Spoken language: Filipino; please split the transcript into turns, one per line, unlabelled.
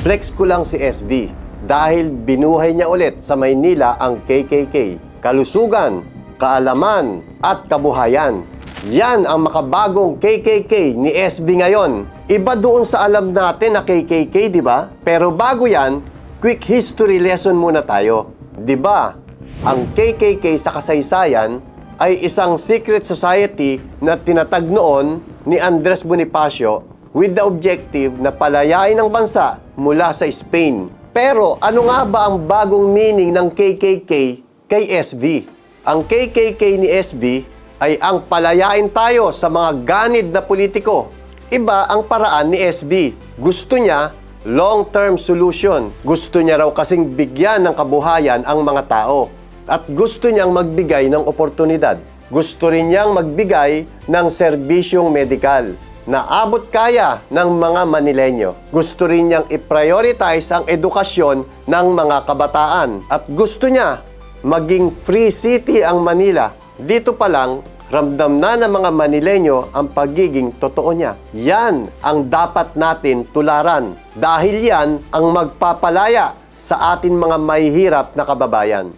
Flex ko lang si SB dahil binuhay niya ulit sa Maynila ang KKK. Kalusugan, kaalaman, at kabuhayan. Yan ang makabagong KKK ni SB ngayon. Iba doon sa alam natin na KKK, di ba? Pero bago yan, quick history lesson muna tayo. Di ba? Ang KKK sa kasaysayan ay isang secret society na tinatag noon ni Andres Bonifacio with the objective na palayain ang bansa mula sa Spain. Pero ano nga ba ang bagong meaning ng KKK kay SB? Ang KKK ni SB ay ang palayain tayo sa mga ganid na politiko. Iba ang paraan ni SB. Gusto niya long-term solution. Gusto niya raw kasing bigyan ng kabuhayan ang mga tao. At gusto niyang magbigay ng oportunidad. Gusto rin niyang magbigay ng serbisyong medikal na abot kaya ng mga Manilenyo. Gusto rin niyang i-prioritize ang edukasyon ng mga kabataan. At gusto niya maging free city ang Manila. Dito pa lang, ramdam na ng mga Manilenyo ang pagiging totoo niya. Yan ang dapat natin tularan dahil yan ang magpapalaya sa atin mga mahihirap na kababayan.